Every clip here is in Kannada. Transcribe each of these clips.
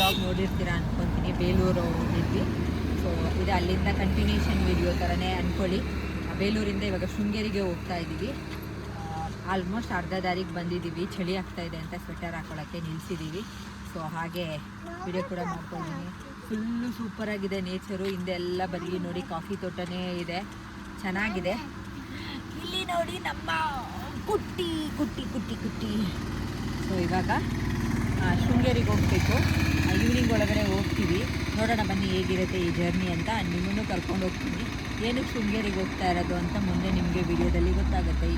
ಬ್ಲಾಗ್ ನೋಡಿರ್ತೀರಾ ಅನ್ಕೊತೀನಿ. ಬೇಲೂರು ಹೋಗಿದ್ವಿ. ಸೊ ಇದು ಅಲ್ಲಿಂದ ಕಂಟಿನ್ಯೂಷನ್ ವಿಡಿಯೋ ಥರನೇ ಅಂದ್ಕೊಳ್ಳಿ ಬೇಲೂರಿಂದ ಇವಾಗ ಶೃಂಗೇರಿಗೆ ಹೋಗ್ತಾ ಇದ್ದೀವಿ. ಆಲ್ಮೋಸ್ಟ್ ಅರ್ಧ ದಾರಿಗೆ ಬಂದಿದ್ದೀವಿ. ಚಳಿ ಆಗ್ತಾ ಇದೆ ಅಂತ ಸ್ವೆಟರ್ ಹಾಕೊಳ್ಳೋಕ್ಕೆ ನಿಲ್ಲಿಸಿದ್ದೀವಿ ಸೊ ಹಾಗೆ ವಿಡಿಯೋ ಕೂಡ ಮಾಡ್ಕೊಂಡಿದ್ದೀನಿ ಫುಲ್ಲು ಸೂಪರಾಗಿದೆ ನೇಚರು ಹಿಂದೆಲ್ಲ ಬರೀ ನೋಡಿ ಕಾಫಿ ತೋಟನೇ ಇದೆ. ಚೆನ್ನಾಗಿದೆ. ಇಲ್ಲಿ ನೋಡಿ ನಮ್ಮ ಕುಟ್ಟಿ ಕುಟ್ಟಿ ಕುಟ್ಟಿ ಕುಟ್ಟಿ. ಸೊ ಇವಾಗ ಶೃಂಗೇರಿಗೆ ಹೋಗಬೇಕು. ಈವ್ನಿಂಗ್ ಒಳಗಡೆ ಹೋಗ್ತೀವಿ. ನೋಡೋಣ ಬನ್ನಿ ಹೇಗಿರುತ್ತೆ ಈ ಜರ್ನಿ ಅಂತ. ನಿಮ್ಮನ್ನು ಕರ್ಕೊಂಡು ಹೋಗ್ತೀನಿ. ಏನಕ್ಕೆ ಶೃಂಗೇರಿಗೆ ಹೋಗ್ತಾ ಇರೋದು ಅಂತ ಮುಂದೆ ನಿಮಗೆ ವಿಡಿಯೋದಲ್ಲಿ ಗೊತ್ತಾಗುತ್ತೆ.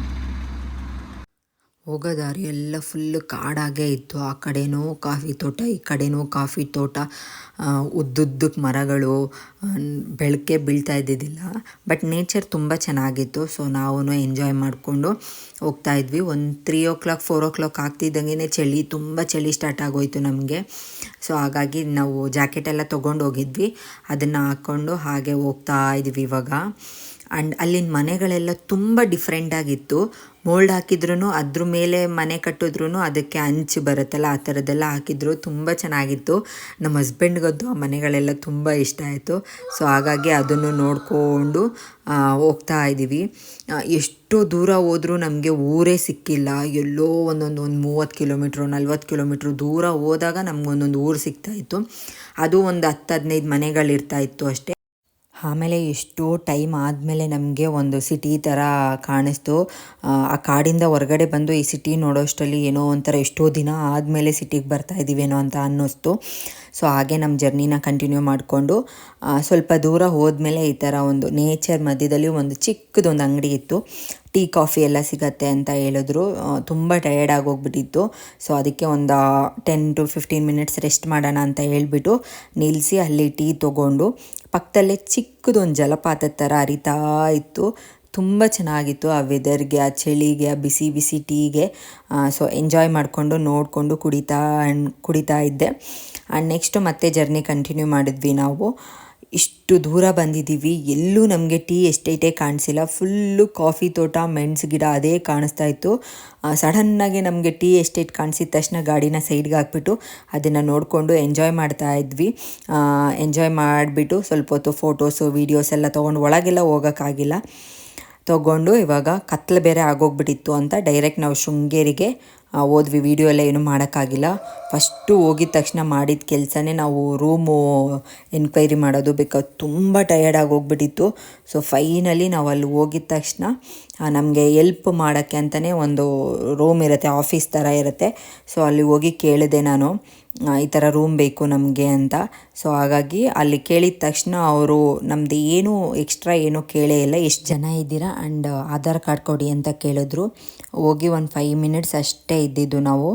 ಹೋಗೋ ದಾರಿ ಎಲ್ಲ ಫುಲ್ಲು ಕಾಡಾಗೇ ಇತ್ತು. ಆ ಕಡೆನೂ ಕಾಫಿ ತೋಟ, ಈ ಕಡೆನೂ ಕಾಫಿ ತೋಟ. ಉದ್ದುದ್ದಕ್ಕೆ ಮರಗಳು ಬೆಳಕೆ ಬೀಳ್ತಾ ಇದ್ದಿದ್ದಿಲ್ಲ. ಬಟ್ ನೇಚರ್ ತುಂಬ ಚೆನ್ನಾಗಿತ್ತು. ಸೊ ನಾವು ಎಂಜಾಯ್ ಮಾಡಿಕೊಂಡು ಹೋಗ್ತಾ ಇದ್ವಿ. ಒಂದು three o'clock four o'clock ಆಗ್ತಿದ್ದಂಗೆ ಚಳಿ, ತುಂಬ ಚಳಿ ಸ್ಟಾರ್ಟ್ ಆಗೋಯ್ತು ನಮಗೆ. ಸೊ ಹಾಗಾಗಿ ನಾವು ಜಾಕೆಟ್ ಎಲ್ಲ ತೊಗೊಂಡು ಹೋಗಿದ್ವಿ ಅದನ್ನು ಹಾಕ್ಕೊಂಡು ಹಾಗೆ ಹೋಗ್ತಾ ಇದ್ವಿ ಇವಾಗ. ಆ್ಯಂಡ್ ಅಲ್ಲಿನ ಮನೆಗಳೆಲ್ಲ ತುಂಬ ಡಿಫ್ರೆಂಟಾಗಿತ್ತು ಮೋಲ್ಡ್ ಹಾಕಿದ್ರು ಅದ್ರ ಮೇಲೆ ಮನೆ ಕಟ್ಟಿದ್ರು ಅದಕ್ಕೆ ಅಂಚು ಬರುತ್ತಲ್ಲ, ಆ ಥರದ್ದೆಲ್ಲ ಹಾಕಿದ್ರು. ತುಂಬ ಚೆನ್ನಾಗಿತ್ತು. ನಮ್ಮ ಹಸ್ಬೆಂಡ್ಗದ್ದು ಆ ಮನೆಗಳೆಲ್ಲ ತುಂಬ ಇಷ್ಟ ಆಯಿತು. ಸೊ ಹಾಗಾಗಿ ಅದನ್ನು ನೋಡಿಕೊಂಡು ಹೋಗ್ತಾ ಇದ್ದೀವಿ. ಎಷ್ಟು ದೂರ ಹೋದರೂ ನಮಗೆ ಊರೇ ಸಿಕ್ಕಿಲ್ಲ. ಎಲ್ಲೋ ಒಂದೊಂದು ಒಂದು ಮೂವತ್ತು ಕಿಲೋಮೀಟ್ರು, ನಲ್ವತ್ತು ಕಿಲೋಮೀಟ್ರು ದೂರ ಹೋದಾಗ ನಮ್ಗೊಂದೊಂದು ಊರು ಸಿಗ್ತಾಯಿತ್ತು ಅದು ಒಂದು ಹತ್ತು ಹದಿನೈದು ಮನೆಗಳಿರ್ತಾಯಿತ್ತು ಅಷ್ಟೇ. ಆಮೇಲೆ ಎಷ್ಟೋ ಟೈಮ್ ಆದಮೇಲೆ ನಮಗೆ ಒಂದು ಸಿಟಿ ಥರ ಕಾಣಿಸ್ತು. ಆ, ಕಾಡಿಂದ ಹೊರಗಡೆ ಬಂದು ಈ ಸಿಟಿ ನೋಡೋಷ್ಟರಲ್ಲಿ ಏನೋ ಒಂಥರ ಎಷ್ಟೋ ದಿನ ಆದಮೇಲೆ ಸಿಟಿಗೆ ಬರ್ತಾ ಇದ್ದೀವೇನೋ ಅಂತ ಅನ್ನಿಸ್ತು. ಸೊ ಹಾಗೆ ನಮ್ಮ ಜರ್ನಿನ ಕಂಟಿನ್ಯೂ ಮಾಡಿಕೊಂಡು ಸ್ವಲ್ಪ ದೂರ ಹೋದ್ಮೇಲೆ ಈ ಥರ ಒಂದು ನೇಚರ್ ಮಧ್ಯದಲ್ಲಿ ಒಂದು ಚಿಕ್ಕದೊಂದು ಅಂಗಡಿ ಇತ್ತು. ಟೀ, ಕಾಫಿ ಎಲ್ಲ ಸಿಗತ್ತೆ ಅಂತ ಹೇಳಿದ್ರು. ತುಂಬ ಟಯರ್ಡ್ ಆಗೋಗ್ಬಿಟ್ಟಿತ್ತು. ಸೊ ಅದಕ್ಕೆ ಒಂದು ten to fifteen minutes rest ಮಾಡೋಣ ಅಂತ ಹೇಳಿಬಿಟ್ಟು ನಿಲ್ಲಿಸಿ ಅಲ್ಲಿ ಟೀ ತೊಗೊಂಡು ಪಕ್ಕದಲ್ಲೇ ಚಿಕ್ಕದೊಂದು ಜಲಪಾತದ ಥರ ಅರಿತಾ ಇತ್ತು. ತುಂಬ ಚೆನ್ನಾಗಿತ್ತು ಆ ವೆದರ್ಗೆ ಆ ಚಳಿಗೆ, ಆ ಬಿಸಿ ಬಿಸಿ ಟೀಗೆ. ಸೊ ಎಂಜಾಯ್ ಮಾಡಿಕೊಂಡು, ನೋಡಿಕೊಂಡು ಕುಡಿತಾ ಕುಡಿತಾ ಇದ್ದೆ. ಆ್ಯಂಡ್ ನೆಕ್ಸ್ಟು ಮತ್ತೆ ಜರ್ನಿ ಕಂಟಿನ್ಯೂ ಮಾಡಿದ್ವಿ ನಾವು. ಇಷ್ಟು ದೂರ ಬಂದಿದ್ದೀವಿ, ಎಲ್ಲೂ ನಮಗೆ ಟೀ ಎಸ್ಟೇಟೇ ಕಾಣಿಸಿಲ್ಲ. ಫುಲ್ಲು ಕಾಫಿ ತೋಟ, ಮೆಣ್ಸು ಗಿಡ ಅದೇ ಕಾಣಿಸ್ತಾ ಇತ್ತು. ಸಡನ್ನಾಗಿ ನಮಗೆ ಟೀ ಎಸ್ಟೇಟ್ ಕಾಣಿಸಿದ ತಕ್ಷಣ ಗಾಡಿನ ಸೈಡ್ಗೆ ಹಾಕ್ಬಿಟ್ಟು ಅದನ್ನು ನೋಡಿಕೊಂಡು ಎಂಜಾಯ್ ಮಾಡ್ತಾ ಇದ್ವಿ. ಎಂಜಾಯ್ ಮಾಡಿಬಿಟ್ಟು ಸ್ವಲ್ಪ ಹೊತ್ತು ಫೋಟೋಸು, ವೀಡಿಯೋಸ್ ಎಲ್ಲ ತೊಗೊಂಡು ಒಳಗೆಲ್ಲ ಹೋಗೋಕ್ಕಾಗಿಲ್ಲ. ತೊಗೊಂಡು ಇವಾಗ ಕತ್ಲು ಬೇರೆ ಆಗೋಗ್ಬಿಟ್ಟಿತ್ತು ಅಂತ ಡೈರೆಕ್ಟ್ ನಾವು ಶೃಂಗೇರಿಗೆ ಹೋದ್ವಿ ವೀಡಿಯೋ ಎಲ್ಲ ಏನೂ ಮಾಡೋಕ್ಕಾಗಿಲ್ಲ. ಫಸ್ಟು ಹೋಗಿದ ತಕ್ಷಣ ಮಾಡಿದ ಕೆಲಸನೇ ನಾವು ರೂಮು ಎನ್ಕ್ವೈರಿ ಮಾಡೋದು ಬಿಕಾಸ್ ತುಂಬ ಟಯರ್ಡ್ ಹೋಗ್ಬಿಟ್ಟಿತ್ತು. ಸೊ ಫೈನಲಿ ನಾವು ಅಲ್ಲಿ ಹೋಗಿದ ತಕ್ಷಣ ನಮಗೆ ಎಲ್ಪ್ ಮಾಡೋಕ್ಕೆ ಅಂತಲೇ ಒಂದು ರೂಮ್ ಇರುತ್ತೆ ಆಫೀಸ್ ಥರ ಇರುತ್ತೆ. ಸೊ ಅಲ್ಲಿ ಹೋಗಿ ಕೇಳಿದೆ ನಾನು ಈ ಥರ ರೂಮ್ ಬೇಕು ನಮಗೆ ಅಂತ. ಸೊ ಹಾಗಾಗಿ ಅಲ್ಲಿ ಕೇಳಿದ ತಕ್ಷಣ ಅವರು ನಮ್ಮದು ಏನೂ ಎಕ್ಸ್ಟ್ರಾ ಏನೂ ಕೇಳೇ ಇಲ್ಲ, ಎಷ್ಟು ಜನ ಇದ್ದೀರಾ ಆ್ಯಂಡ್ ಆಧಾರ್ ಕಾರ್ಡ್ ಕೊಡಿ ಅಂತ ಕೇಳಿದ್ರು. ಹೋಗಿ ಒಂದು ಫೈವ್ ಮಿನಿಟ್ಸ್ ಅಷ್ಟೇ ಇದ್ದಿದ್ದು ನಾವು,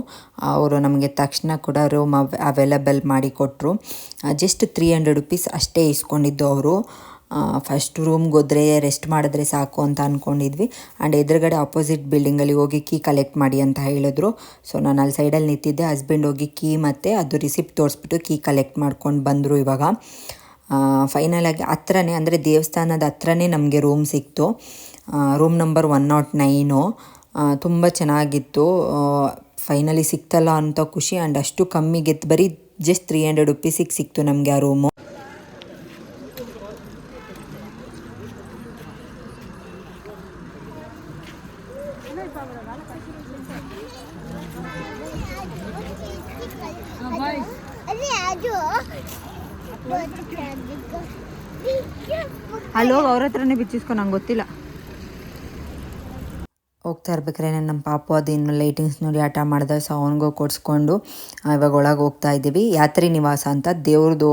ಅವರು ನಮಗೆ ತಕ್ಷಣ ಕೂಡ ರೂಮ್ ಅವೈಲಬಲ್ ಮಾಡಿ ಕೊಟ್ಟರು ಜಸ್ಟ್ ತ್ರೀ ಹಂಡ್ರೆಡ್ ರುಪೀಸ್ ಅಷ್ಟೇ ಇಸ್ಕೊಂಡಿದ್ದು ಅವರು. ಫಸ್ಟ್ ರೂಮ್ಗೆ ಹೋದರೆ ರೆಸ್ಟ್ ಮಾಡಿದ್ರೆ ಸಾಕು ಅಂತ ಅಂದ್ಕೊಂಡಿದ್ವಿ ಆ್ಯಂಡ್ ಎದುರುಗಡೆ ಆಪೋಸಿಟ್ ಬಿಲ್ಡಿಂಗಲ್ಲಿ ಹೋಗಿ ಕೀ ಕಲೆಕ್ಟ್ ಮಾಡಿ ಅಂತ ಹೇಳಿದ್ರು. ಸೊ ನಾನು ಅಲ್ಲಿ ಸೈಡಲ್ಲಿ ನಿಂತಿದ್ದೆ ಹಸ್ಬೆಂಡ್ ಹೋಗಿ ಕೀ ಮತ್ತು ಅದು ರಿಸಿಪ್ಟ್ ತೋರಿಸ್ಬಿಟ್ಟು ಕೀ ಕಲೆಕ್ಟ್ ಮಾಡ್ಕೊಂಡು ಬಂದರು ಇವಾಗ. ಫೈನಲಾಗಿ ಹತ್ರನೇ, ಅಂದರೆ ದೇವಸ್ಥಾನದ ಹತ್ರನೇ ನಮಗೆ ರೂಮ್ ಸಿಕ್ತು. Room number one nought nine ತುಂಬ ಚೆನ್ನಾಗಿತ್ತು. ಫೈನಲಿ ಸಿಕ್ತಲ್ಲ ಅಂತ ಖುಷಿ. ಆ್ಯಂಡ್ ಅಷ್ಟು ಕಮ್ಮಿಗೆ ಬರೀ ಜಸ್ಟ್ ತ್ರೀ ಹಂಡ್ರೆಡ್ ರುಪೀಸಿಗೆ ಸಿಕ್ತು ನಮಗೆ ಆ ರೂಮು ಅಲ್ಲಿ ಹೋಗಿ ಅವ್ರ ಹತ್ರನೇ ಬಿಚ್ಚಿಸ್ಕೊ ನಂಗೆ ಗೊತ್ತಿಲ್ಲ. ಹೋಗ್ತಾ ಇರ್ಬೇಕಾದ್ರೆ ನಮ್ಮ ಪಾಪು ಅದು ಇನ್ನು ಲೈಟಿಂಗ್ಸ್ ನೋಡಿ ಆಟ ಮಾಡ್ದೆ ಸೊ ಅವನಿಗೂ ಕೊಡಿಸ್ಕೊಂಡು ಇವಾಗ ಒಳಗೆ ಹೋಗ್ತಾ ಇದ್ದೀವಿ. ಯಾತ್ರಿ ನಿವಾಸ ಅಂತ ದೇವ್ರದ್ದು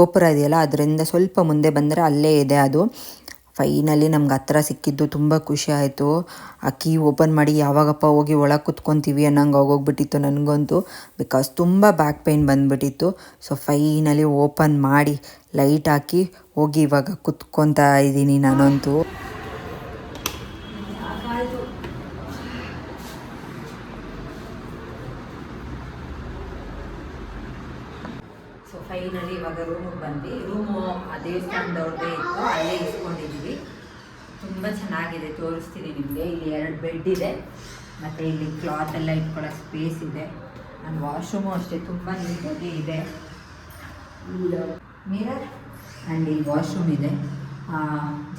ಗೋಪುರ ಇದೆಯಲ್ಲ, ಅದರಿಂದ ಸ್ವಲ್ಪ ಮುಂದೆ ಬಂದರೆ ಅಲ್ಲೇ ಇದೆ ಅದು. ಫೈನಲಿ ನಮ್ಗೆ ಹತ್ರ ಸಿಕ್ಕಿದ್ದು ತುಂಬ ಖುಷಿ ಆಯಿತು. ಆ ಕೀ ಓಪನ್ ಮಾಡಿ ಯಾವಾಗಪ್ಪ ಹೋಗಿ ಒಳಗೆ ಕುತ್ಕೊತೀವಿ ಅನ್ನಂಗೆ ಆಗೋಗ್ಬಿಟ್ಟಿತ್ತು ನನಗಂತೂ. ಬಿಕಾಸ್ ತುಂಬ ಬ್ಯಾಕ್ ಪೇಯ್ನ್ ಬಂದುಬಿಟ್ಟಿತ್ತು. ಸೊ ಫೈನಲಿ ಓಪನ್ ಮಾಡಿ ಲೈಟ್ ಹಾಕಿ ಹೋಗಿ ಇವಾಗ ಕುತ್ಕೊತಾ ಇದ್ದೀನಿ ನಾನಂತೂ. ಸೊ ಫೈನಲಿ ಇವಾಗ ರೂಮಿಗೆ ಬಂದ್ವಿ. ರೂಮು ಆ ದೇವಸ್ಥಾನದವ್ರದ್ದೇ ಇತ್ತು. ಅಲ್ಲೇ ಇಸ್ಕೊಂಡಿದ್ದೀವಿ ತುಂಬ ಚೆನ್ನಾಗಿದೆ. ತೋರಿಸ್ತೀನಿ ನಿಮಗೆ. ಇಲ್ಲಿ ಎರಡು ಬೆಡ್ ಇದೆ. ಮತ್ತು ಇಲ್ಲಿ ಕ್ಲಾತ್ ಎಲ್ಲ ಇಟ್ಕೊಳ್ಳೋ ಸ್ಪೇಸ್ ಇದೆ. ಆ್ಯಂಡ್ ವಾಶ್ರೂಮು ಅಷ್ಟೇ. ತುಂಬ ನೀಟಾಗಿ ಇದೆ. ಮಿರರ್ ಆ್ಯಂಡ್ ಇಲ್ಲಿ ವಾಶ್ರೂಮ್ ಇದೆ.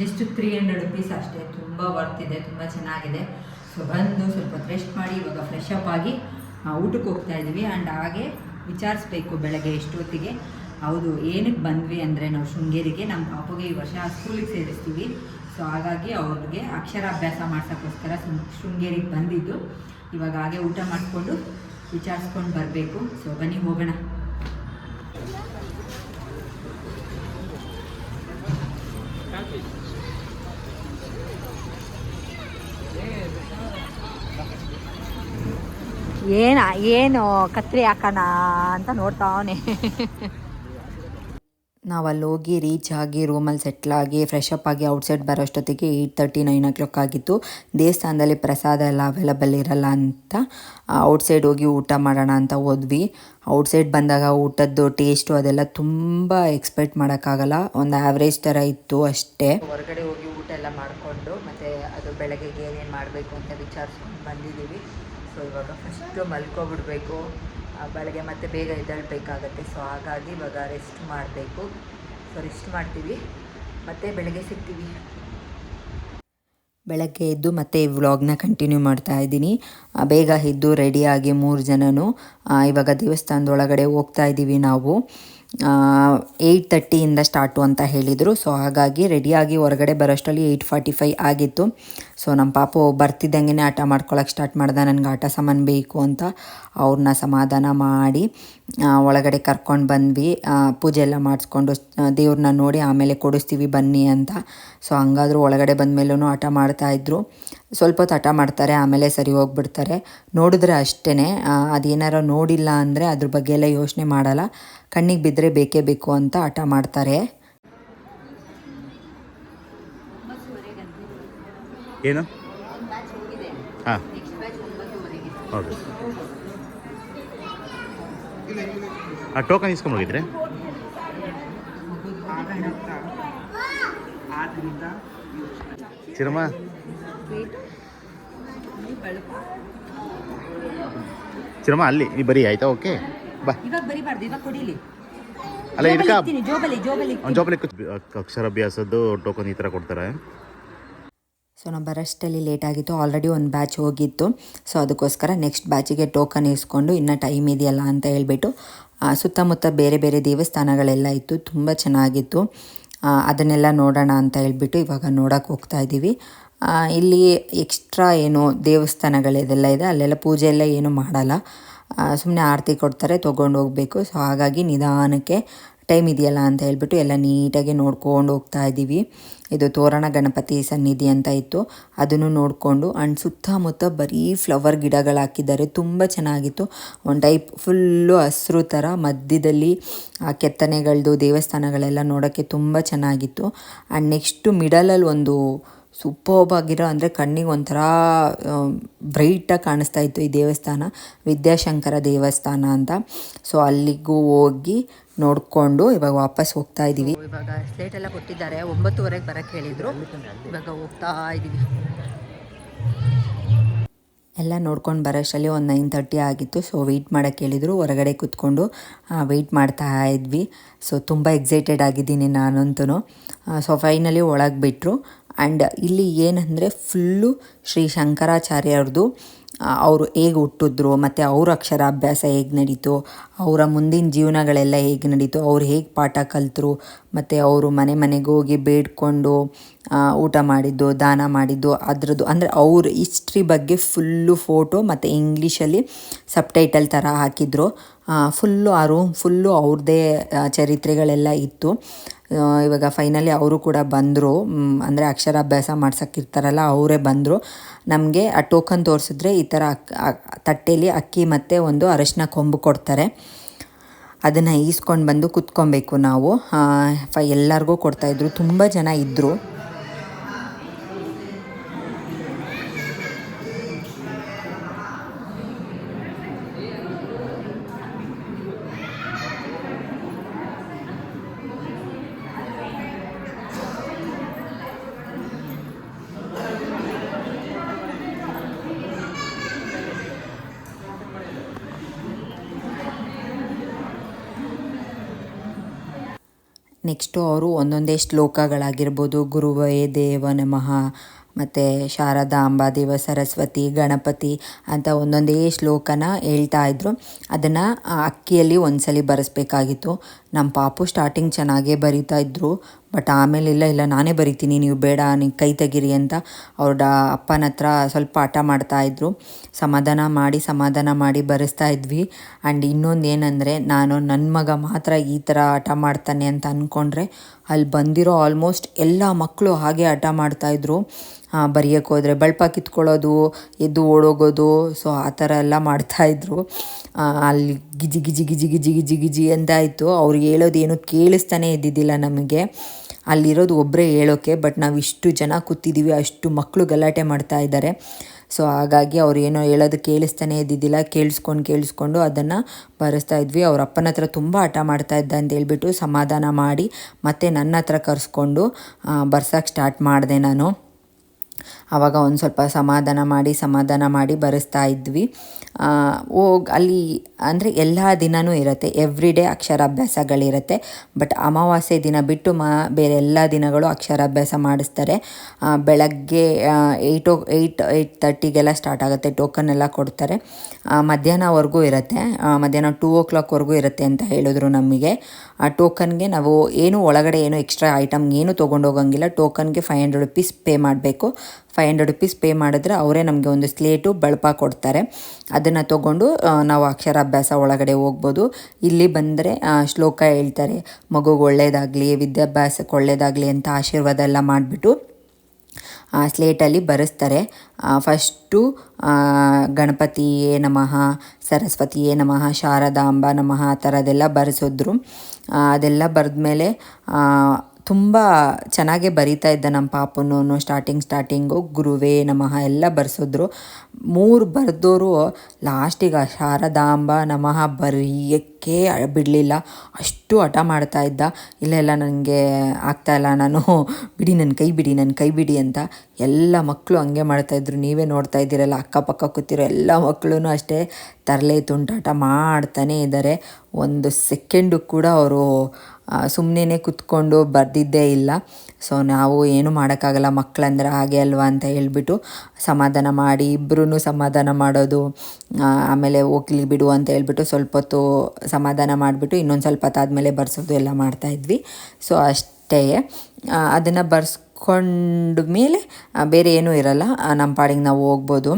ಜಸ್ಟ್ ತ್ರೀ ಹಂಡ್ರೆಡ್ ರುಪೀಸ್ ಅಷ್ಟೇ. ತುಂಬ ವರ್ತ್ ಇದೆ. ತುಂಬ ಚೆನ್ನಾಗಿದೆ. ಸೊ ಬಂದು ಸ್ವಲ್ಪ ರೆಸ್ಟ್ ಮಾಡಿ. ಇವಾಗ ಫ್ರೆಶ್ ಅಪ್ ಆಗಿ ಊಟಕ್ಕೆ ಹೋಗ್ತಾ ಇದ್ದೀವಿ. ಆ್ಯಂಡ್ ಹಾಗೆ ವಿಚಾರಿಸ್ಬೇಕು ಬೆಳಗ್ಗೆ ಎಷ್ಟೊತ್ತಿಗೆ. ಹೌದು, ಏನಕ್ಕೆ ಬಂದ್ವಿ ಅಂದರೆ ನಾವು ಶೃಂಗೇರಿಗೆ ನಮ್ಮ ಪಾಪುಗೆ ಈ ವರ್ಷ ಸ್ಕೂಲಿಗೆ ಸೇರಿಸ್ತೀವಿ. ಸೊ ಹಾಗಾಗಿ ಅವ್ರಿಗೆ ಅಕ್ಷರಾಭ್ಯಾಸ ಮಾಡ್ಸೋಕ್ಕೋಸ್ಕರ ಶೃಂಗೇರಿಗೆ ಬಂದಿದ್ದು. ಇವಾಗ ಹಾಗೆ ಊಟ ಮಾಡಿಕೊಂಡು ವಿಚಾರಿಸ್ಕೊಂಡು ಬರಬೇಕು. ಸೊ ಬನ್ನಿ ಹೋಗೋಣ. ಏನ ಏನು ಕತ್ರಿ ಹಾಕೋಣ ಅಂತ ನೋಡ್ತಾವನೆ. ನಾವು ಅಲ್ಲಿ ಹೋಗಿ ರೀಚ್ ಆಗಿ ರೂಮಲ್ಲಿ ಸೆಟ್ಲ್ ಆಗಿ ಫ್ರೆಶ್ ಅಪ್ ಆಗಿ ಔಟ್ಸೈಡ್ ಬರೋಷ್ಟೊತ್ತಿಗೆ eight thirty nine o'clock ಆಗಿತ್ತು. ದೇವಸ್ಥಾನದಲ್ಲಿ ಪ್ರಸಾದ ಎಲ್ಲ ಅವೈಲಬಲ್ ಇರಲ್ಲ ಅಂತ ಔಟ್ಸೈಡ್ ಹೋಗಿ ಊಟ ಮಾಡೋಣ ಅಂತ ಹೋದ್ವಿ. ಔಟ್ಸೈಡ್ ಬಂದಾಗ ಊಟದ್ದು ಟೇಸ್ಟು ಅದೆಲ್ಲ ತುಂಬ ಎಕ್ಸ್ಪೆಕ್ಟ್ ಮಾಡೋಕ್ಕಾಗಲ್ಲ. ಒಂದು ಆ್ಯಾವ್ರೇಜ್ ಥರ ಇತ್ತು ಅಷ್ಟೇ. ಹೊರಗಡೆ ಹೋಗಿ ಊಟ ಎಲ್ಲ ಮಾಡಿಕೊಂಡು ಮತ್ತು ಅದು ಬೆಳಗ್ಗೆಗೆ ಏನೇನು ಮಾಡಬೇಕು ಅಂತ ವಿಚಾರಿಸ್ಕೊಂಡು ಬಂದಿದ್ದೀವಿ. ಸೊ ಇವಾಗ ಫಸ್ಟು ಮಲ್ಕೊಬಿಡ್ಬೇಕು. ಬೆಳಗ್ಗೆ ಮತ್ತೆ ಬೇಗ ಎದ್ದೇಳಬೇಕಾಗತ್ತೆ. ಸೊ ಹಾಗಾಗಿ ಇವಾಗ ರೆಸ್ಟ್ ಮಾಡಬೇಕು. ಸೊ ರೆಸ್ಟ್ ಮಾಡ್ತೀವಿ. ಮತ್ತೆ ಬೆಳಗ್ಗೆ ಸಿಗ್ತೀವಿ. ಬೆಳಗ್ಗೆ ಎದ್ದು ಮತ್ತೆ ಈ ವ್ಲಾಗ್ನ ಕಂಟಿನ್ಯೂ ಮಾಡ್ತಾ ಇದ್ದೀನಿ. ಬೇಗ ಎದ್ದು ರೆಡಿಯಾಗಿ ಮೂರು ಜನನು ಇವಾಗ ದೇವಸ್ಥಾನದೊಳಗಡೆ ಹೋಗ್ತಾ ಇದ್ದೀವಿ ನಾವು. ಏಯ್ಟ್ ತರ್ಟಿಯಿಂದ ಸ್ಟಾರ್ಟು ಅಂತ ಹೇಳಿದರು. ಸೊ ಹಾಗಾಗಿ ರೆಡಿಯಾಗಿ ಹೊರಗಡೆ ಬರೋಷ್ಟರಲ್ಲಿ ಏಯ್ಟ್ ಫಾರ್ಟಿ ಫೈ ಆಗಿತ್ತು. ಸೊ ನಮ್ಮ ಪಾಪು ಬರ್ತಿದ್ದಂಗೆ ಆಟ ಮಾಡ್ಕೊಳಕ್ಕೆ ಸ್ಟಾರ್ಟ್ ಮಾಡ್ದೆ. ನನಗೆ ಆಟ ಸಾಮಾನು ಬೇಕು ಅಂತ ಅವ್ರನ್ನ ಸಮಾಧಾನ ಮಾಡಿ ಒಳಗಡೆ ಕರ್ಕೊಂಡು ಬಂದ್ವಿ. ಪೂಜೆ ಎಲ್ಲ ಮಾಡಿಸ್ಕೊಂಡು ದೇವ್ರನ್ನ ನೋಡಿ ಆಮೇಲೆ ಕೊಡಿಸ್ತೀವಿ ಬನ್ನಿ ಅಂತ. ಸೊ ಹಂಗಾದ್ರೂ ಒಳಗಡೆ ಬಂದಮೇಲೂ ಆಟ ಮಾಡ್ತಾಯಿದ್ರು ಸ್ವಲ್ಪ ಹೊತ್ತು ಹಠ ಮಾಡ್ತಾರೆ ಆಮೇಲೆ ಸರಿ ಹೋಗ್ಬಿಡ್ತಾರೆ. ನೋಡಿದ್ರೆ ಅಷ್ಟೇ ಅದೇನಾರ ನೋಡಿಲ್ಲ ಅಂದರೆ ಅದ್ರ ಬಗ್ಗೆ ಎಲ್ಲ ಯೋಚನೆ ಮಾಡಲ್ಲ. ಕಣ್ಣಿಗೆ ಬಿದ್ದರೆ ಬೇಕೇ ಬೇಕು ಅಂತ ಹಠ ಮಾಡ್ತಾರೆ. ಏನು? ಹಾಂ. ಹೌದು. ಆ ಟೋಕನ್ ಚಿರಮ್ಮ ಚಿರಮ್ಮ ಅಲ್ಲಿ ನೀ ಬರೀ ಆಯ್ತಾ? ಓಕೆ ಬಾ. ಇವಾಗ ಬರಿಬಾರ್ದು ಇವಾಗ ಕೊಡಿಲಿ. ಅಲ್ಲ ಇದಕ್ಕ ಇರ್ತೀನಿ ಜೋಬಲಿ ಜೋಬಲಿ ಒಂದು ಜೋಪಲ್ಲಿ ಅಕ್ಷರಾಭ್ಯಾಸದ್ದು ಟೋಕನ್ ಈ ಥರ ಕೊಡ್ತಾರೆ. ಸೊ ನಮ್ಮ ಬರಷ್ಟಲ್ಲಿ ಲೇಟ್ ಆಗಿತ್ತು. ಆಲ್ರೆಡಿ ಒಂದು ಬ್ಯಾಚ್ ಹೋಗಿತ್ತು. ಸೊ ಅದಕ್ಕೋಸ್ಕರ ನೆಕ್ಸ್ಟ್ ಬ್ಯಾಚಿಗೆ ಟೋಕನ್ ಇಸ್ಕೊಂಡು ಇನ್ನೂ ಟೈಮ್ ಇದೆಯಲ್ಲ ಅಂತ ಹೇಳ್ಬಿಟ್ಟು ಸುತ್ತಮುತ್ತ ಬೇರೆ ಬೇರೆ ದೇವಸ್ಥಾನಗಳೆಲ್ಲ ಇತ್ತು. ತುಂಬ ಚೆನ್ನಾಗಿತ್ತು. ಅದನ್ನೆಲ್ಲ ನೋಡೋಣ ಅಂತ ಹೇಳ್ಬಿಟ್ಟು ಇವಾಗ ನೋಡೋಕೆ ಹೋಗ್ತಾ ಇದ್ದೀವಿ ಇಲ್ಲಿ ಎಕ್ಸ್ಟ್ರಾ ಏನು ದೇವಸ್ಥಾನಗಳಿದೆಲ್ಲ ಇದೆ, ಅಲ್ಲೆಲ್ಲ ಪೂಜೆ ಎಲ್ಲ ಏನು ಮಾಡಲ್ಲ. ಸುಮ್ಮನೆ ಆರತಿ ಕೊಡ್ತಾರೆ, ತೊಗೊಂಡು ಹೋಗಬೇಕು. ಸೊ ಹಾಗಾಗಿ ನಿಧಾನಕ್ಕೆ ಟೈಮ್ ಇದೆಯಲ್ಲ ಅಂತ ಹೇಳ್ಬಿಟ್ಟು ಎಲ್ಲ ನೀಟಾಗಿ ನೋಡ್ಕೊಂಡು ಹೋಗ್ತಾ ಇದ್ದೀವಿ ಇದು ತೋರಣ ಗಣಪತಿ ಸನ್ನಿಧಿ ಅಂತ ಇತ್ತು. ಅದನ್ನು ನೋಡಿಕೊಂಡು ಆ್ಯಂಡ್ ಸುತ್ತಮುತ್ತ ಬರೀ ಫ್ಲವರ್ ಗಿಡಗಳು ಹಾಕಿದ್ದಾರೆ. ತುಂಬ ಚೆನ್ನಾಗಿತ್ತು. ಒಂದು ಟೈಪ್ ಫುಲ್ಲು ಹಸಿರು ಥರ ಮಧ್ಯದಲ್ಲಿ, ಆ ಕೆತ್ತನೆಗಳದ್ದು ದೇವಸ್ಥಾನಗಳೆಲ್ಲ ನೋಡೋಕ್ಕೆ ತುಂಬ ಚೆನ್ನಾಗಿತ್ತು. ಆ್ಯಂಡ್ ನೆಕ್ಸ್ಟು ಮಿಡಲಲ್ಲಿ ಒಂದು ಸೂಪರ್ಬ್ ಆಗಿರೋ ಅಂದರೆ ಕಣ್ಣಿಗೆ ಒಂಥರ ಬ್ರೈಟಾಗಿ ಕಾಣಿಸ್ತಾ ಇತ್ತು ಈ ದೇವಸ್ಥಾನ. ವಿದ್ಯಾಶಂಕರ ದೇವಸ್ಥಾನ ಅಂತ. ಸೊ ಅಲ್ಲಿಗೂ ಹೋಗಿ ನೋಡಿಕೊಂಡು ಇವಾಗ ವಾಪಸ್ ಹೋಗ್ತಾ ಇದ್ದೀವಿ ಇವಾಗ ಸ್ಲೇಟ್ ಎಲ್ಲ ಕೊಟ್ಟಿದ್ದಾರೆ. ಒಂಬತ್ತುವರೆಗೆ ಬರೋಕ್ಕೆ ಹೇಳಿದರು. ಇವಾಗ ಹೋಗ್ತಾ ಇದ್ದೀವಿ ಎಲ್ಲ ನೋಡ್ಕೊಂಡು ಬರೋಷ್ಟರಲ್ಲಿ ಒಂದು ನೈನ್ ತರ್ಟಿ ಆಗಿತ್ತು. ಸೊ ವೆಯ್ಟ್ ಮಾಡೋಕ್ಕೆ ಹೇಳಿದರು. ಹೊರಗಡೆ ಕೂತ್ಕೊಂಡು ವೆಯ್ಟ್ ಮಾಡ್ತಾ ಇದ್ವಿ. ಸೊ ತುಂಬ ಎಕ್ಸೈಟೆಡ್ ಆಗಿದ್ದೀನಿ ನಾನಂತೂ ಸೊ ಫೈನಲಿ ಒಳಗೆ ಬಿಟ್ಟರು ಆ್ಯಂಡ್ ಇಲ್ಲಿ ಏನಂದರೆ ಫುಲ್ಲು ಶ್ರೀ ಶಂಕರಾಚಾರ್ಯರದು ಅವರು ಹೇಗೆ ಹುಟ್ಟಿದ್ರು, ಮತ್ತು ಅವ್ರ ಅಕ್ಷರಾಭ್ಯಾಸ ಹೇಗೆ ನಡೀತು, ಅವರ ಮುಂದಿನ ಜೀವನಗಳೆಲ್ಲ ಹೇಗೆ ನಡೀತು, ಅವ್ರು ಹೇಗೆ ಪಾಠ ಕಲಿತರು, ಮತ್ತು ಅವರು ಮನೆ ಮನೆಗೆ ಹೋಗಿ ಬೇಡ್ಕೊಂಡು ಊಟ ಮಾಡಿದ್ದು, ದಾನ ಮಾಡಿದ್ದು, ಅದರದ್ದು, ಅಂದರೆ ಅವ್ರ ಹಿಸ್ಟ್ರಿ ಬಗ್ಗೆ ಫುಲ್ಲು ಫೋಟೋ ಮತ್ತು ಇಂಗ್ಲೀಷಲ್ಲಿ ಸಬ್ಟೈಟಲ್ ಥರ ಹಾಕಿದ್ರು. ಫುಲ್ಲು ಆ ರೂಮ್ ಫುಲ್ಲು ಅವ್ರದ್ದೇ ಚರಿತ್ರೆಗಳೆಲ್ಲ ಇತ್ತು. ಇವಾಗ ಫೈನಲಿ ಅವರು ಕೂಡ ಬಂದರು. ಅಂದರೆ ಅಕ್ಷರಾಭ್ಯಾಸ ಮಾಡ್ಸೋಕ್ಕಿರ್ತಾರಲ್ಲ, ಅವರೇ ಬಂದರು. ನಮಗೆ ಆ ಟೋಕನ್ ತೋರಿಸಿದ್ರೆ ಈ ಥರ ಅಕ್- ಅಕ್ಕಿ ಮತ್ತು ಒಂದು ಅರಶಿನ ಕೊಂಬು ಕೊಡ್ತಾರೆ. ಅದನ್ನು ಈಸ್ಕೊಂಡು ಬಂದು ಕುತ್ಕೊಬೇಕು ನಾವು. ಫ, ಎಲ್ಲರಿಗೂ ಕೊಡ್ತಾಯಿದ್ರು ತುಂಬ ಜನ ಇದ್ದರು ನೆಕ್ಸ್ಟು ಅವರು ಒಂದೊಂದೇ ಶ್ಲೋಕಗಳಾಗಿರ್ಬೋದು ಗುರುವೇ, ದೇವ ನಮಃ, ಮತ್ತು ಶಾರದಾಂಬ, ದೇವ ಸರಸ್ವತಿ, ಗಣಪತಿ ಅಂತ ಒಂದೊಂದೇ ಶ್ಲೋಕನ ಹೇಳ್ತಾ ಇದ್ರು. ಅದನ್ನು ಅಕ್ಕಿಯಲ್ಲಿ ಒಂದ್ಸಲಿ ಬರೆಸ್ಬೇಕಾಗಿತ್ತು. ನಮ್ಮ ಪಾಪು ಸ್ಟಾರ್ಟಿಂಗ್ ಚೆನ್ನಾಗೇ ಬರಿತಾ ಇದ್ರು. ಬಟ್ ಆಮೇಲೆ ಇಲ್ಲ ಇಲ್ಲ, ನಾನೇ ಬರಿತೀನಿ, ನೀವು ಬೇಡ ನೀವು ಕೈ ತೆಗೀರಿ ಅಂತ ಅವ್ರ ಡಾ ಅಪ್ಪನ ಹತ್ರ ಸ್ವಲ್ಪ ಹಠ ಮಾಡ್ತಾಯಿದ್ರು ಸಮಾಧಾನ ಮಾಡಿ ಸಮಾಧಾನ ಮಾಡಿ ಬರೆಸ್ತಾ ಇದ್ವಿ. ಆ್ಯಂಡ್ ಇನ್ನೊಂದು ಏನಂದರೆ, ನಾನು ನನ್ನ ಮಗ ಮಾತ್ರ ಈ ಥರ ಹಠ ಮಾಡ್ತಾನೆ ಅಂತ ಅಂದ್ಕೊಂಡ್ರೆ ಅಲ್ಲಿ ಬಂದಿರೋ ಆಲ್ಮೋಸ್ಟ್ ಎಲ್ಲ ಮಕ್ಕಳು ಹಾಗೆ ಹಠ ಮಾಡ್ತಾಯಿದ್ರು ಬರೆಯೋಕ್ಕೆ ಹೋದರೆ ಬಳಪ ಕಿತ್ಕೊಳ್ಳೋದು, ಎದ್ದು ಓಡೋಗೋದು ಸೊ ಆ ಥರ ಎಲ್ಲ ಮಾಡ್ತಾಯಿದ್ರು ಅಲ್ಲಿ ಗಿಜಿ ಗಿಜಿ ಗಿಜಿ ಗಿಜಿ ಗಿಜಿ ಗಿಜಿ ಅಂತ ಆಯಿತು. ಅವ್ರು ಹೇಳೋದೇನು ಕೇಳಿಸ್ತಾನೆ ಇದ್ದಿದ್ದಿಲ್ಲ ನಮಗೆ. ಅಲ್ಲಿರೋದು ಒಬ್ಬರೇ ಹೇಳೋಕ್ಕೆ ಬಟ್ ನಾವು ಇಷ್ಟು ಜನ ಕೂತಿದ್ದೀವಿ ಅಷ್ಟು ಮಕ್ಕಳು ಗಲಾಟೆ ಮಾಡ್ತಾ ಇದ್ದಾರೆ ಸೊ ಹಾಗಾಗಿ ಅವ್ರು ಏನೋ ಹೇಳೋದು ಕೇಳಿಸ್ತಾನೆ ಇದ್ದಿದ್ದಿಲ್ಲ, ಕೇಳಿಸ್ಕೊಂಡು ಕೇಳಿಸ್ಕೊಂಡು ಅದನ್ನು ಬರೆಸ್ತಾ ಇದ್ವಿ. ಅವ್ರ ಅಪ್ಪನ ಹತ್ರ ತುಂಬ ಹಠ ಮಾಡ್ತಾ ಇದ್ದ ಅಂತ ಹೇಳ್ಬಿಟ್ಟು ಸಮಾಧಾನ ಮಾಡಿ ಮತ್ತೆ ನನ್ನ ಹತ್ರ ಕರೆಸ್ಕೊಂಡು ಬರ್ಸೋಕ್ಕೆ ಸ್ಟಾರ್ಟ್ ಮಾಡಿದೆ ನಾನು. ಆವಾಗ ಒಂದು ಸ್ವಲ್ಪ ಸಮಾಧಾನ ಮಾಡಿ ಸಮಾಧಾನ ಮಾಡಿ ಬರೆಸ್ತಾ ಇದ್ವಿ. ಹೋಗಿ ಅಲ್ಲಿ ಅಂದರೆ ಎಲ್ಲ ದಿನವೂ ಇರುತ್ತೆ ಎವ್ರಿ ಡೇ ಅಕ್ಷರಾಭ್ಯಾಸಗಳಿರುತ್ತೆ. ಬಟ್ ಅಮಾವಾಸ್ಯೆ ದಿನ ಬಿಟ್ಟು ಮಾ, ಬೇರೆ ಎಲ್ಲ ದಿನಗಳು ಅಕ್ಷರಾಭ್ಯಾಸ ಮಾಡಿಸ್ತಾರೆ. ಬೆಳಗ್ಗೆ ಏಯ್ಟ್ ಓ ಏಯ್ಟ್ ಏಯ್ಟ್ ತರ್ಟಿಗೆಲ್ಲ ಸ್ಟಾರ್ಟ್ ಆಗುತ್ತೆ ಟೋಕನ್ ಎಲ್ಲ ಕೊಡ್ತಾರೆ. ಮಧ್ಯಾಹ್ನವರೆಗೂ ಇರುತ್ತೆ ಮಧ್ಯಾಹ್ನ ಟೂ ಓ ಕ್ಲಾಕ್ವರೆಗೂ ಇರುತ್ತೆ ಅಂತ ಹೇಳಿದ್ರು ನಮಗೆ. ಆ ಟೋಕನ್ಗೆ ನಾವು ಏನು ಒಳಗಡೆ ಏನು ಎಕ್ಸ್ಟ್ರಾ ಐಟಮ್ ಏನು ತೊಗೊಂಡೋಗಂಗಿಲ್ಲ ಟೋಕನ್ಗೆ ಫೈವ್ ಹಂಡ್ರೆಡ್ ರುಪೀಸ್ ಪೇ ಮಾಡಬೇಕು. ಫೈವ್ ಹಂಡ್ರೆಡ್ ರುಪೀಸ್ ಪೇ ಮಾಡಿದ್ರೆ ಅವರೇ ನಮಗೆ ಒಂದು ಸ್ಲೇಟು ಬಳಪ ಕೊಡ್ತಾರೆ. ಅದನ್ನು ತೊಗೊಂಡು ನಾವು ಅಕ್ಷರಾಭ್ಯಾಸ ಒಳಗಡೆ ಹೋಗ್ಬೋದು. ಇಲ್ಲಿ ಬಂದರೆ ಶ್ಲೋಕ ಹೇಳ್ತಾರೆ, ಮಗುಗೆ ಒಳ್ಳೆಯದಾಗಲಿ ವಿದ್ಯಾಭ್ಯಾಸಕ್ಕೆ ಒಳ್ಳೆಯದಾಗಲಿ ಅಂತ ಆಶೀರ್ವಾದ ಎಲ್ಲ ಮಾಡಿಬಿಟ್ಟು, ಆ, ಸ್ಲೇಟಲ್ಲಿ ಬರೆಸ್ತಾರೆ. ಫಸ್ಟು ಗಣಪತಿಯೇ ನಮಃ, ಸರಸ್ವತಿಯೇ ನಮಃ, ಶಾರದಾಂಬ ನಮಃ, ಆ ಥರದ್ದೆಲ್ಲ ಬರೆಸಿದ್ರು. ಅದೆಲ್ಲ ಅದೆಲ್ಲ ಬರೆದ್ಮೇಲೆ ತುಂಬ ಚೆನ್ನಾಗೇ ಬರಿತಾ ಇದ್ದ ನಮ್ಮ ಪಾಪನೂ ಸ್ಟಾರ್ಟಿಂಗ್ ಸ್ಟಾರ್ಟಿಂಗು ಗುರುವೇ ನಮಃ ಎಲ್ಲ ಬರೆಸಿದ್ರು. ಮೂರು ಬರೆದೋರು ಲಾಸ್ಟಿಗೆ ಶಾರದಾಂಬ ನಮಃ ಬರೆಯೋಕ್ಕೆ ಬಿಡಲಿಲ್ಲ. ಅಷ್ಟು ಹಠ ಮಾಡ್ತಾ ಇದ್ದ. ಇಲ್ಲ ಇಲ್ಲ ನನಗೆ ಆಗ್ತಾಯಿಲ್ಲ ನಾನು ಬಿಡಿ ನನ್ನ ಕೈ ಬಿಡಿ ನನ್ನ ಕೈ ಬಿಡಿ ಅಂತ ಎಲ್ಲ ಮಕ್ಕಳು ಹಂಗೆ ಮಾಡ್ತಾಯಿದ್ರು ನೀವೇ ನೋಡ್ತಾ ಇದ್ದೀರಲ್ಲ, ಅಕ್ಕಪಕ್ಕ ಕೂತಿರೋ ಎಲ್ಲ ಮಕ್ಕಳು ಅಷ್ಟೇ ತರಲೆ ತುಂಟಾಟ ಮಾಡ್ತಾನೇ ಇದ್ದಾರೆ. ಒಂದು ಸೆಕೆಂಡು ಕೂಡ ಅವರು ಸುಮ್ಮನೆ ಕುತ್ಕೊಂಡು ಬರೆದಿದ್ದೇ ಇಲ್ಲ. ಸೊ, ನಾವು ಏನು ಮಾಡೋಕ್ಕಾಗಲ್ಲ ಮಕ್ಕಳಂದ್ರೆ ಹಾಗೆ ಅಲ್ವಾ ಅಂತ ಹೇಳ್ಬಿಟ್ಟು ಸಮಾಧಾನ ಮಾಡಿ ಇಬ್ಬರೂ ಸಮಾಧಾನ ಮಾಡೋದು ಆಮೇಲೆ ಹೋಗ್ಲಿ ಬಿಡು ಅಂತ ಹೇಳ್ಬಿಟ್ಟು ಸ್ವಲ್ಪ ಹೊತ್ತು ಸಮಾಧಾನ ಮಾಡಿಬಿಟ್ಟು ಇನ್ನೊಂದು ಸ್ವಲ್ಪ ಹೊತ್ತಾದಮೇಲೆ ಬರ್ಸೋದು ಎಲ್ಲ ಮಾಡ್ತಾಯಿದ್ವಿ ಸೊ ಅಷ್ಟೇ. ಅದನ್ನು ಬರ್ಸ್ಕೊಂಡ ಮೇಲೆ ಬೇರೆ ಏನೂ ಇರಲ್ಲ. ನಮ್ಮ ಪಾಡಿಗೆ ನಾವು ಹೋಗ್ಬೋದು.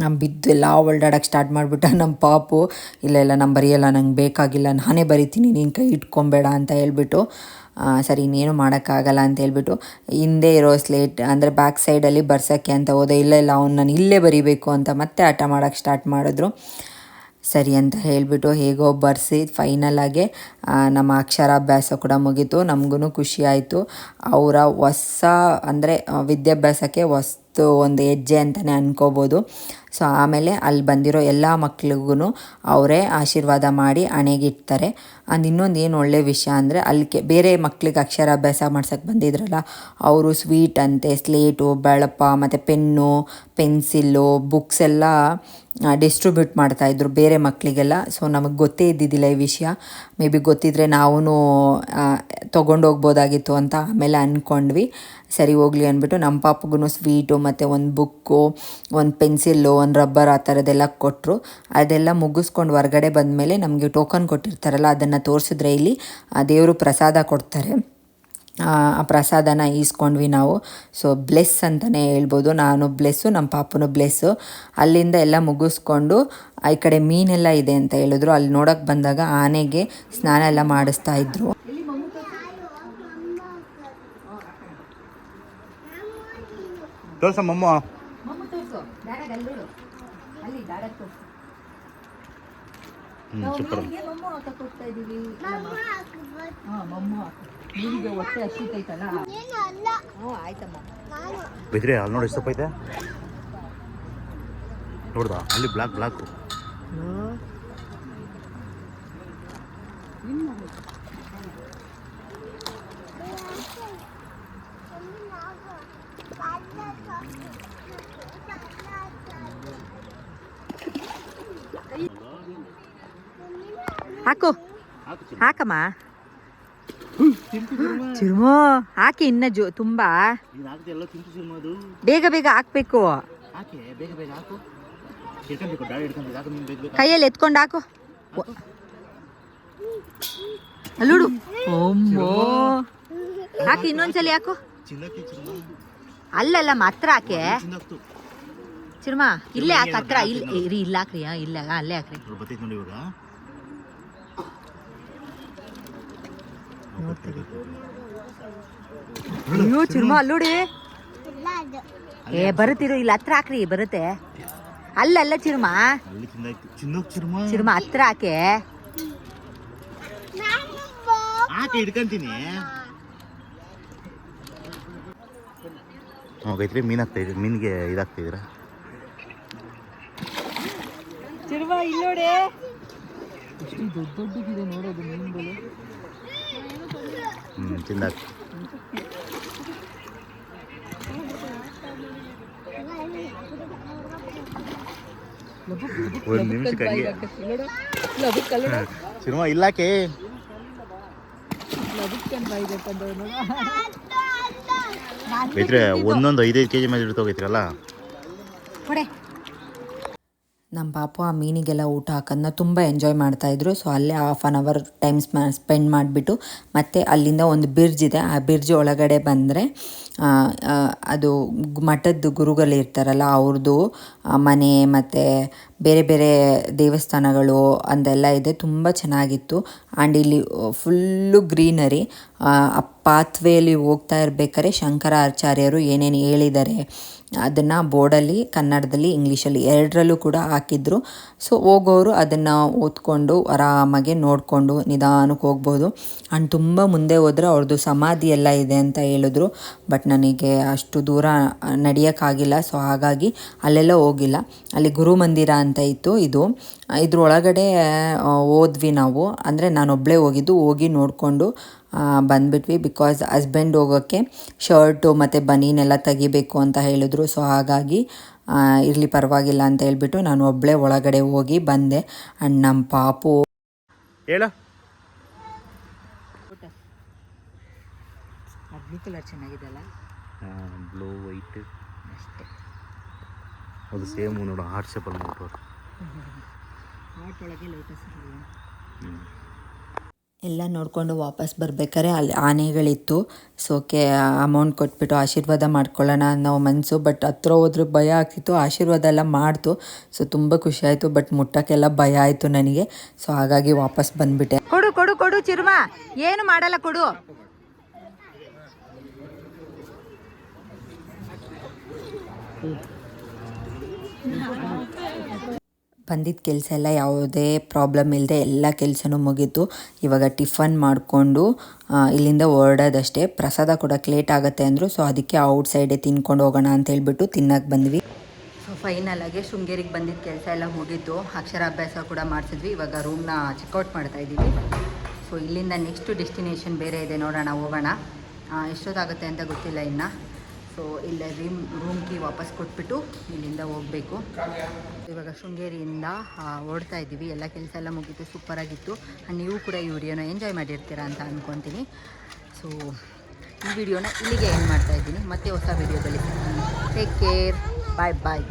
ನಾನು ಬಿದ್ದು ಎಲ್ಲ ಒಳ್ದಾಡಕ್ಕೆ ಸ್ಟಾರ್ಟ್ ಮಾಡಿಬಿಟ್ಟ ನಮ್ಮ ಪಾಪು. ಇಲ್ಲ ಇಲ್ಲ ನಮ್ಮ ಬರೆಯಲ್ಲ, ನಂಗೆ ಬೇಕಾಗಿಲ್ಲ, ನಾನೇ ಬರಿತೀನಿ, ನೀನು ಕೈ ಇಟ್ಕೊಬೇಡ ಅಂತ ಹೇಳ್ಬಿಟ್ಟು ಸರಿ, ಇನ್ನೇನು ಮಾಡೋಕ್ಕಾಗಲ್ಲ ಅಂತ ಹೇಳ್ಬಿಟ್ಟು, ಹಿಂದೆ ಇರೋ ಸ್ಲೇಟ್ ಅಂದರೆ ಬ್ಯಾಕ್ ಸೈಡಲ್ಲಿ ಬರ್ಸೋಕ್ಕೆ ಅಂತ ಹೋದೆ. ಇಲ್ಲ ಇಲ್ಲ, ಅವ್ನು ನಾನು ಇಲ್ಲೇ ಬರಿಬೇಕು ಅಂತ ಮತ್ತೆ ಆಟ ಮಾಡೋಕ್ಕೆ ಸ್ಟಾರ್ಟ್ ಮಾಡಿದ್ರು. ಸರಿ ಅಂತ ಹೇಳಿಬಿಟ್ಟು ಹೇಗೋ ಬರೆಸಿ ಫೈನಲಾಗೆ ನಮ್ಮ ಅಕ್ಷರಾಭ್ಯಾಸ ಕೂಡ ಮುಗೀತು. ನಮಗೂ ಖುಷಿ ಆಯಿತು. ಅವರ ಹೊಸ, ಅಂದರೆ ವಿದ್ಯಾಭ್ಯಾಸಕ್ಕೆ ಹೊಸ್ತು ಒಂದು ಹೆಜ್ಜೆ ಅಂತಲೇ ಅನ್ಕೋಬೋದು. ಸೊ ಆಮೇಲೆ ಅಲ್ಲಿ ಬಂದಿರೋ ಎಲ್ಲ ಮಕ್ಳಿಗೂ ಅವರೇ ಆಶೀರ್ವಾದ ಮಾಡಿ ಹಣೆಗಿಡ್ತಾರೆ ಅಂದ್ ಇನ್ನೊಂದು ಏನು ಒಳ್ಳೆ ವಿಷಯ ಅಂದರೆ ಅಲ್ಲಿ ಬೇರೆ ಮಕ್ಳಿಗೆ ಅಕ್ಷರಾಭ್ಯಾಸ ಮಾಡ್ಸೋಕ್ಕೆ ಬಂದಿದ್ರಲ್ಲ, ಅವರು ಸ್ವೀಟ್ ಅಂತೆ, ಸ್ಲೇಟು, ಬಳಪ, ಮತ್ತು ಪೆನ್ನು, ಪೆನ್ಸಿಲ್ಲು, ಬುಕ್ಸ್ ಎಲ್ಲ ಡಿಸ್ಟ್ರಿಬ್ಯೂಟ್ ಮಾಡ್ತಾಯಿದ್ರು ಬೇರೆ ಮಕ್ಕಳಿಗೆಲ್ಲ ಸೊ ನಮಗೆ ಗೊತ್ತೇ ಇದ್ದಿದ್ದಿಲ್ಲ ಈ ವಿಷಯ. ಮೇ ಬಿ ಗೊತ್ತಿದ್ದರೆ ನಾವೂ ತೊಗೊಂಡೋಗ್ಬೋದಾಗಿತ್ತು ಅಂತ ಆಮೇಲೆ ಅಂದ್ಕೊಂಡ್ವಿ ಸರಿ ಹೋಗ್ಲಿ ಅಂದ್ಬಿಟ್ಟು ನಮ್ಮ ಪಾಪಗೂ ಸ್ವೀಟು ಮತ್ತು ಒಂದು ಬುಕ್ಕು, ಒಂದು ಪೆನ್ಸಿಲ್ಲು ಒಂದು ರಬ್ಬರ್ ಆ ಥರದ್ದೆಲ್ಲ ಕೊಟ್ಟರು. ಅದೆಲ್ಲ ಮುಗಿಸ್ಕೊಂಡು ಹೊರ್ಗಡೆ ಬಂದಮೇಲೆ ನಮಗೆ ಟೋಕನ್ ಕೊಟ್ಟಿರ್ತಾರಲ್ಲ, ಅದನ್ನು ತೋರಿಸಿದ್ರೆ ಇಲ್ಲಿ, ಆ ದೇವರು ಪ್ರಸಾದ ಕೊಡ್ತಾರೆ. ಆ ಪ್ರಸಾದನ ಈಸ್ಕೊಂಡ್ವಿ ನಾವು. ಸೊ ಬ್ಲೆಸ್ ಅಂತಲೇ ಹೇಳ್ಬೋದು. ನಾನು ಬ್ಲೆಸ್ಸು ನಮ್ಮ ಪಾಪನು ಬ್ಲೆಸ್ಸು ಅಲ್ಲಿಂದ ಎಲ್ಲ ಮುಗಿಸ್ಕೊಂಡು ಈ ಕಡೆ ಮೀನೆಲ್ಲ ಇದೆ ಅಂತ ಹೇಳಿದ್ರು. ಅಲ್ಲಿ ನೋಡೋಕ್ಕೆ ಬಂದಾಗ ಆನೆಗೆ ಸ್ನಾನ ಎಲ್ಲ ಮಾಡಿಸ್ತಾ ಇದ್ರು. ತೋರಿಸು ಡ್ಯಾಡಾಗ ಅಲ್ಲಿ ಬಿಡು ಅಲ್ಲಿ ಡ್ಯಾಡಾಗ ತೋರಿಸು ಹ್ಞೂ ಸೂಪರ್ ಮಮ್ಮು ಅಂತ ಕೊಡ್ತಾ ಇದ್ದೀವಿ ಹಾಂ ಮಮ್ಮು ನಿಮಗೆ ಹೊಟ್ಟೆ ಹಸಿತೈತಲ್ಲ ಹ್ಞೂ ಆಯ್ತಮ್ಮ ಬಿದ್ರಿ ಅಲ್ಲಿ ನೋಡಿ ಎಷ್ಟು ಸೊಪ್ಪು ಐತೆ? ನೋಡ್ದಾ? ಅಲ್ಲಿ ಬ್ಲಾಕ್ ಬ್ಲಾಕ್ ಹಾಕು. ಹಾಕಮ್ಮ. ಚಿರ್ಮು ಹಾಕಿ ಇನ್ನ ಜೋ ತುಂಬಾ. ಬೇಗ ಬೇಗ ಹಾಕ್ಬೇಕು. ಕೈಯಲ್ಲಿ ಎತ್ಕೊಂಡು ಹಾಕು. ಅಲ್ಲುಡು ಹಾಕಿ ಇನ್ನೊಂದ್ಸಲಿ ಹಾಕು. ಅಲ್ಲಲ್ಲ ಮಾತ್ರ ಹಾಕೆ. ಚಿರ್ಮಾ ಇಲ್ಲೇ ಹಾಕ ಹತ್ರ ಇಲ್ಲಿ ಇರಿ ಇಲ್ಲ ಹಾಕ್ರಿ ಇಲ್ಲ ಅಲ್ಲೇ ಹಾಕ್ರಿ. ನೋಡಿ ಬರ್ತೈತೆ ನೋಡಿ ಇವಾಗ ಅಯ್ಯೋ ಚುರ್ಮ ಅಲ್ಲುಡಿ ಏ ಬರುತ್ತಿರು ಇಲ್ಲ ಹತ್ರ ಹಾಕ್ರಿ ಬರುತ್ತೆ. ಅಲ್ಲಲ್ಲ ಚಿರ್ಮ ಅಲ್ಲಿ ಚಿನ್ನಕ್ ಚಿರ್ಮ ಚಿರ್ಮ ಹತ್ರ ಹಾಕೆ. ಹಾಕಿ ಹಿಡ್ಕೊಂತೀನಿ. ಹೋಗೈತ್ರಿ ಮೀನು ಹಾಕ್ತಾ ಇದ್ರಿ ಮೀನಿಗೆ ಇದಾಗ್ತಾ ಇದ್ದೀರಾ? ಚಿರ್ಮ ಇಲ್ಲೋಡೆ. ಎಷ್ಟು ದೊಡ್ಡ ದೊಡ್ಡದಿದೆ ನೋಡೋದು ಮೀನುಗಳು ಹ್ಞೂ ತಿಂದಾಕ ಒಂದು ನಿಮಿಷಕ್ಕೆ ಹಂಗೆ ಚಿರ್ಮ ಇಲ್ಲಾಕೆ ಐತ್ರಿ ಒಂದೊಂದು ಐದೈದು ಕೆ ಜಿ ಮೇಲೆ ಇಡ್ತೋಗೈತ್ರಲ್ಲ ಕೊಡೆ ನಮ್ಮ ಪಾಪು ಆ ಮೀನಿಗೆಲ್ಲ ಊಟ ಹಾಕೋದನ್ನ ತುಂಬ ಎಂಜಾಯ್ ಮಾಡ್ತಾಯಿದ್ರು ಸೊ ಅಲ್ಲೇ half an hour time spend ಮಾಡಿಬಿಟ್ಟು ಮತ್ತು ಅಲ್ಲಿಂದ ಒಂದು ಬಿರ್ಜ್ ಇದೆ. ಆ ಬಿರ್ಜ್ ಒಳಗಡೆ ಬಂದರೆ ಅದು ಮಠದ ಮಠದ್ದು ಗುರುಗಳು ಇರ್ತಾರಲ್ಲ ಅವ್ರದ್ದು ಮನೆ ಮತ್ತು ಬೇರೆ ಬೇರೆ ದೇವಸ್ಥಾನಗಳು ಅಂದೆಲ್ಲ ಇದೆ. ತುಂಬ ಚೆನ್ನಾಗಿತ್ತು. ಆ್ಯಂಡ್ ಇಲ್ಲಿ ಫುಲ್ಲು ಗ್ರೀನರಿ ಆ ಪಾತ್ವೇಲಿ ಹೋಗ್ತಾ ಇರ್ಬೇಕಾದ್ರೆ ಶಂಕರಾಚಾರ್ಯರು ಏನೇನು ಹೇಳಿದ್ದಾರೆ ಅದನ್ನು ಬೋರ್ಡಲ್ಲಿ, ಕನ್ನಡದಲ್ಲಿ, ಇಂಗ್ಲೀಷಲ್ಲಿ ಎರಡರಲ್ಲೂ ಕೂಡ ಹಾಕಿದ್ರು. ಸೊ ಹೋಗೋರು ಅದನ್ನು ಓದ್ಕೊಂಡು ಆರಾಮಾಗಿ ನೋಡಿಕೊಂಡು ನಿಧಾನಕ್ಕೆ ಹೋಗ್ಬೋದು. ಆ್ಯಂಡ್ ತುಂಬ ಮುಂದೆ ಹೋದರೆ ಅವ್ರದ್ದು ಸಮಾಧಿ ಎಲ್ಲ ಇದೆ ಅಂತ ಹೇಳಿದ್ರು. ಬಟ್ ನನಗೆ ಅಷ್ಟು ದೂರ ನಡೆಯೋಕ್ಕಾಗಿಲ್ಲ. ಸೊ ಹಾಗಾಗಿ ಅಲ್ಲೆಲ್ಲ ಹೋಗಿಲ್ಲ. ಅಲ್ಲಿ ಗುರು ಮಂದಿರ ಅಂತ ಇತ್ತು ಇದು. ಇದ್ರೊಳಗಡೆ ಹೋದ್ವಿ ನಾವು. ಅಂದರೆ ನಾನೊಬ್ಬಳೇ ಹೋಗಿದ್ದು. ಹೋಗಿ ನೋಡಿಕೊಂಡು ಬಂದ್ಬಿಟ್ವಿ. ಬಿಕಾಸ್ ಹಸ್ಬೆಂಡ್ ಹೋಗೋಕ್ಕೆ ಶರ್ಟು ಮತ್ತು ಬನೀನೆಲ್ಲ ತೆಗಿಬೇಕು ಅಂತ ಹೇಳಿದ್ರು. ಸೊ ಹಾಗಾಗಿ ಇರಲಿ ಪರವಾಗಿಲ್ಲ ಅಂತ ಹೇಳ್ಬಿಟ್ಟು ನಾನು ಒಬ್ಬಳೇ ಒಳಗಡೆ ಹೋಗಿ ಬಂದೆ. ಆ್ಯಂಡ್ ನಮ್ಮ ಪಾಪು ಹೇಳ. ಬ್ಲೂ ಕಲರ್ ಚೆನ್ನಾಗಿದೆ ಅಲ್ಲ ಬ್ಲೂ ವೈಟ್ ಅಷ್ಟೇ. ಅದು ಸೇಮ್ ನೋಡು ಹಾರ್ಟ್ ಶೇಪಲ್ಲಿ ನೋಡ್ಬೋದು ಹಾರ್ಟ್ ಒಳಗೆ ಲೋಟಸ್ ಹ್ಞೂ ಎಲ್ಲ ನೋಡಿಕೊಂಡು ವಾಪಸ್ ಬರ್ಬೇಕಾದ್ರೆ ಅಲ್ಲಿ ಆನೆಗಳಿತ್ತು. ಸೊ ಕೆ ಅಮೌಂಟ್ ಕೊಟ್ಬಿಟ್ಟು ಆಶೀರ್ವಾದ ಮಾಡ್ಕೊಳ್ಳೋಣ ಅನ್ನೋ ಮನಸ್ಸು ಬಟ್ ಹತ್ರ ಹೋದ್ರೆ ಭಯ ಆಗ್ತಿತ್ತು. ಆಶೀರ್ವಾದ ಎಲ್ಲ ಮಾಡ್ತು. ಸೊ ತುಂಬ ಖುಷಿ ಆಯಿತು. ಬಟ್ ಮುಟ್ಟೋಕ್ಕೆಲ್ಲ ಭಯ ಆಯಿತು ನನಗೆ. ಸೊ ಹಾಗಾಗಿ ವಾಪಸ್ ಬಂದುಬಿಟ್ಟೆ. ಕೊಡು ಕೊಡು ಕೊಡು, ಚಿರುಮ. ಏನು ಮಾಡಲ್ಲ ಕೊಡು. ಬಂದಿದ್ದ ಕೆಲಸ ಎಲ್ಲ ಯಾವುದೇ ಪ್ರಾಬ್ಲಮ್ ಇಲ್ಲದೆ ಎಲ್ಲ ಕೆಲಸನೂ ಮುಗೀತು. ಇವಾಗ ಟಿಫನ್ ಮಾಡಿಕೊಂಡು ಇಲ್ಲಿಂದ ಹೊರಡೋದಷ್ಟೇ. ಪ್ರಸಾದ ಕೊಡೋಕ್ಕೆ ಲೇಟ್ ಆಗುತ್ತೆ ಅಂದರು ಸೊ ಅದಕ್ಕೆ ಔಟ್ ಸೈಡೇ ತಿನ್ಕೊಂಡು ಹೋಗೋಣ ಅಂತ ಹೇಳ್ಬಿಟ್ಟು ತಿನ್ನಕ್ಕೆ ಬಂದ್ವಿ. ಸೊ ಫೈನಲಾಗಿ ಶೃಂಗೇರಿಗೆ ಬಂದಿದ್ದ ಕೆಲಸ ಎಲ್ಲ ಮುಗೀತು. ಅಕ್ಷರಾಭ್ಯಾಸ ಕೂಡ ಮಾಡಿಸಿದ್ವಿ. ಇವಾಗ ರೂಮ್ನ ಚೆಕ್ಔಟ್ ಮಾಡ್ತಾ ಇದ್ದೀವಿ. ಸೊ ಇಲ್ಲಿಂದ ನೆಕ್ಸ್ಟ್ ಡೆಸ್ಟಿನೇಷನ್ ಬೇರೆ ಇದೆ. ನೋಡೋಣ, ಹೋಗೋಣ. ಎಷ್ಟೊತ್ತಾಗುತ್ತೆ ಅಂತ ಗೊತ್ತಿಲ್ಲ ಇನ್ನು. ಸೊ ಇಲ್ಲೇ ರೂಮ್ ರೂಮ್ಗೆ ವಾಪಸ್ ಕೊಟ್ಬಿಟ್ಟು ಇಲ್ಲಿಂದ ಹೋಗಬೇಕು. ಇವಾಗ ಶೃಂಗೇರಿಯಿಂದ ಓಡ್ತಾ ಇದ್ದೀವಿ. ಎಲ್ಲ ಕೆಲಸ ಎಲ್ಲ ಮುಗಿತು ಸೂಪರಾಗಿತ್ತು ನೀವು ಕೂಡ ಈ ವಿಡಿಯೋನ ಎಂಜಾಯ್ ಮಾಡಿರ್ತೀರಾ ಅಂತ ಅಂದ್ಕೊತೀನಿ ಸೊ ಈ ವಿಡಿಯೋನ ಇಲ್ಲಿಗೆ ಏನು ಮಾಡ್ತಾ ಇದ್ದೀನಿ. ಮತ್ತೆ ಹೊಸ ವಿಡಿಯೋದಲ್ಲಿ ಟೇಕ್ ಕೇರ್ ಬಾಯ್ ಬಾಯ್